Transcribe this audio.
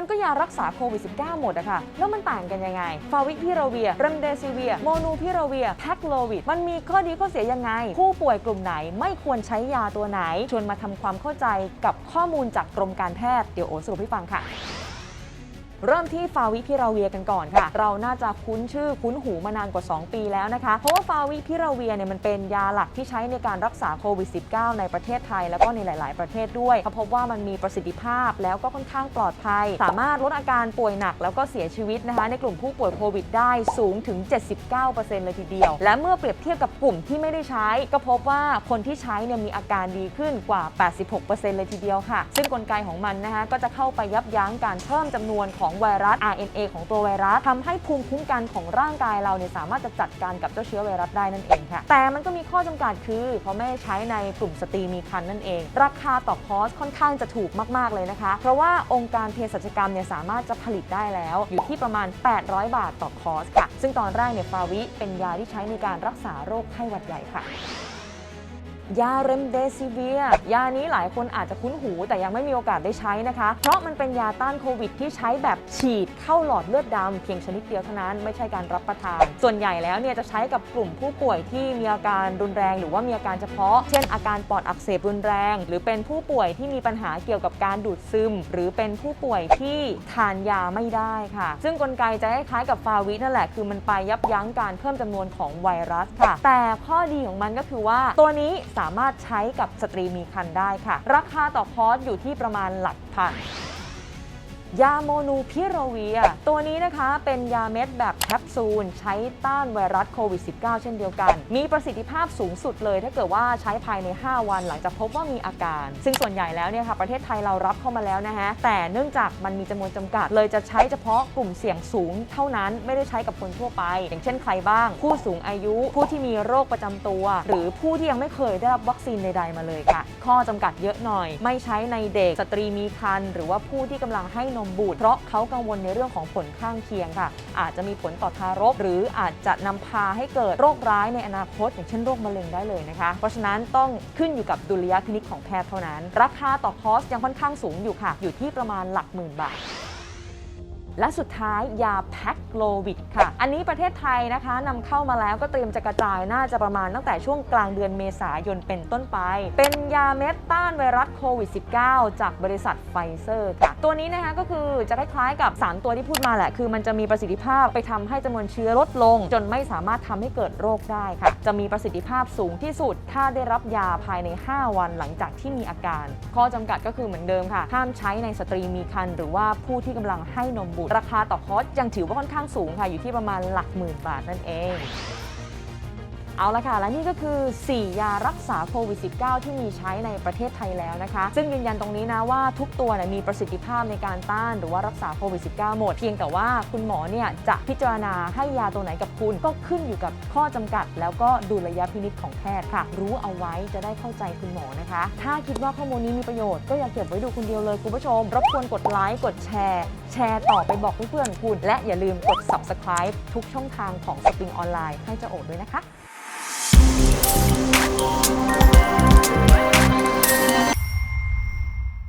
มันก็ยารักษาโควิด -19 หมดอะค่ะ แล้วมันต่างกันยังไง ฟาวิพิราเวียเรมเดซิเวีย โมนูพิราเวียแพคโลวิด มันมีข้อดีข้อเสียยังไง ผู้ป่วยกลุ่มไหนไม่ควรใช้ยาตัวไหน ชวนมาทำความเข้าใจกับข้อมูลจากกรมการแพทย์ เดี๋ยวโอสรุปให้ฟังค่ะ เริ่มที่ฟาวิพิราเวียกันก่อนค่ะ เราน่าจะคุ้นชื่อคุ้นหูมานานกว่า 2 ปีแล้วนะคะ เพราะว่าฟาวิพิราเวียเนี่ยมันเป็นยาหลักที่ใช้ในการรักษาโควิด -19 ในประเทศไทย แล้วก็ในหลาย ๆ ประเทศด้วยเขาพบว่ามันมีประสิทธิภาพแล้วก็ค่อนข้างปลอดภัย สามารถลดอาการป่วยหนักแล้วก็เสียชีวิตนะคะ ในกลุ่มผู้ป่วยโควิดได้สูงถึง 79%เลยทีเดียว และเมื่อเปรียบเทียบกับกลุ่มที่ไม่ได้ใช้ ก็พบว่าคนที่ใช้เนี่ยมีอาการดีขึ้นกว่า 86%เลยทีเดียวค่ะ ซึ่งกลไกของมันนะคะก็จะเข้าไปยับยั้งการเพิ่มจำนวนของของไวรัส RNA ของตัวไวรัสทำให้ภูมิคุ้มกันของร่างกายเราเนี่ยสามารถจะจัดการกับเจ้าเชื้อไวรัสได้นั่นเองค่ะ แต่มันก็มีข้อจำกัดคือเพราะไม่ใช้ในกลุ่มสตรีมีครรภ์นั่นเอง ราคาต่อคอร์สค่อนข้างจะถูกมากๆเลยนะคะ เพราะว่าองค์การเภสัชกรรมเนี่ยสามารถจะผลิตได้แล้ว อยู่ที่ประมาณ 800 บาทต่อคอร์สค่ะ ซึ่งตอนแรกเนี่ยฟาวิเป็นยาที่ใช้ในการรักษาโรคไข้หวัดใหญ่ค่ะ ยาเรมเดซิเวียยานี้หลายคนอาจจะคุ้นหู แต่ยังไม่มีโอกาสได้ใช้นะคะ เพราะมันเป็นยาต้านโควิดที่ใช้แบบฉีดเข้าหลอดเลือดดำเพียงชนิดเดียวเท่านั้นไม่ใช่การรับประทาน ส่วนใหญ่แล้วเนี่ยจะใช้กับกลุ่มผู้ป่วยที่มีอาการรุนแรง หรือว่ามีอาการเฉพาะ เช่น อาการปอดอักเสบรุนแรง หรือเป็นผู้ป่วยที่มีปัญหาเกี่ยวกับการดูดซึม หรือเป็นผู้ป่วยที่ทานยาไม่ได้ค่ะ ซึ่งกลไกจะคล้ายกับฟาวินั่นแหละคือมันไปยับยั้งการเพิ่มจำนวนของไวรัสค่ะ แต่ข้อดีของมันก็คือว่าตัวนี้สามารถใช้กับสตรีมีครรภ์ได้ค่ะ ราคาต่อคอร์สอยู่ที่ประมาณหลักพัน ยาโมนูพิโรเวีย ตัวนี้นะคะเป็นยาเม็ดแบบแคปซูล ใช้ต้านไวรัสโควิด -19 เช่นเดียวกัน มีประสิทธิภาพสูงสุดเลย ถ้าเกิดว่าใช้ภายใน 5 วันหลังจากพบว่ามีอาการ ซึ่งส่วนใหญ่แล้วเนี่ยค่ะประเทศไทยเรารับเข้ามาแล้วนะฮะ แต่เนื่องจากมันมีจำนวนจำกัด เลยจะใช้เฉพาะกลุ่มเสี่ยงสูงเท่านั้นไม่ได้ใช้กับคนทั่วไป อย่างเช่นใครบ้าง ผู้สูงอายุ ผู้ที่มีโรคประจำตัว หรือผู้ที่ยังไม่เคยได้รับวัคซีนใดๆมาเลยค่ะ ข้อจำกัดเยอะหน่อย ไม่ใช้ในเด็กสตรีมีครรภ์หรือว่าผู้ที่กำลังให้นมบูดเพราะเขากังวลในเรื่องของผลข้างเคียงค่ะ อาจจะมีผลต่อทารก หรืออาจจะนำพาให้เกิดโรคร้ายในอนาคต อย่างเช่นโรคมะเร็งได้เลยนะคะ เพราะฉะนั้นต้องขึ้นอยู่กับดุลยพินิจของแพทย์เท่านั้น ราคาต่อคอร์สยังค่อนข้างสูงอยู่ค่ะ อยู่ที่ประมาณหลักหมื่นบาท และสุดท้ายยาแพ็กโลวิดค่ะ อันนี้ประเทศไทยนะคะนำเข้ามาแล้วก็เตรียมจะกระจายน่าจะประมาณตั้งแต่ช่วงกลางเดือนเมษายนเป็นต้นไป เป็นยาเม็ดต้านไวรัสโควิด -19 จากบริษัทไฟเซอร์ค่ะ ตัวนี้นะคะก็คือจะคล้ายๆกับ 3 ตัวที่พูดมาแหละ คือมันจะมีประสิทธิภาพไปทำให้จำนวนเชื้อลดลง จนไม่สามารถทำให้เกิดโรคได้ค่ะ จะมีประสิทธิภาพสูงที่สุด ถ้าได้รับยาภายใน 5 วันหลังจากที่มีอาการ ข้อจำกัดก็คือเหมือนเดิมค่ะ ห้ามใช้ในสตรีมีครรภ์หรือว่าผู้ที่กำลังให้นมบุตรราคาต่อคอร์สยังถือว่าค่อนข้างสูงค่ะ อยู่ที่ประมาณหลักหมื่นบาทนั่นเอง เอาละค่ะ และนี่ก็คือ 4 ยารักษาโควิด -19 ที่มีใช้ในประเทศไทยแล้วนะคะ ซึ่งยืนยันตรงนี้นะว่าทุกตัวมีประสิทธิภาพในการต้านหรือว่ารักษาโควิด -19 หมด เพียงแต่ว่าคุณหมอเนี่ยจะพิจารณาให้ยาตัวไหนกับคุณ ก็ขึ้นอยู่กับข้อจำกัด แล้วก็ดูระยะพินิจของแพทย์ค่ะ รู้เอาไว้จะได้เข้าใจคุณหมอนะคะ ถ้าคิดว่าข้อมูลนี้มีประโยชน์ก็อย่าเก็บไว้ดูคนเดียวเลยคุณผู้ชม รบกวนกดไลค์กดแชร์แชร์ต่อไปบอกเพื่อนๆคุณ และอย่าลืมกด subscribe ทุกช่องทางของสปริงออนไลน์ให้เจ้าโอดด้วยนะคะ Thank you.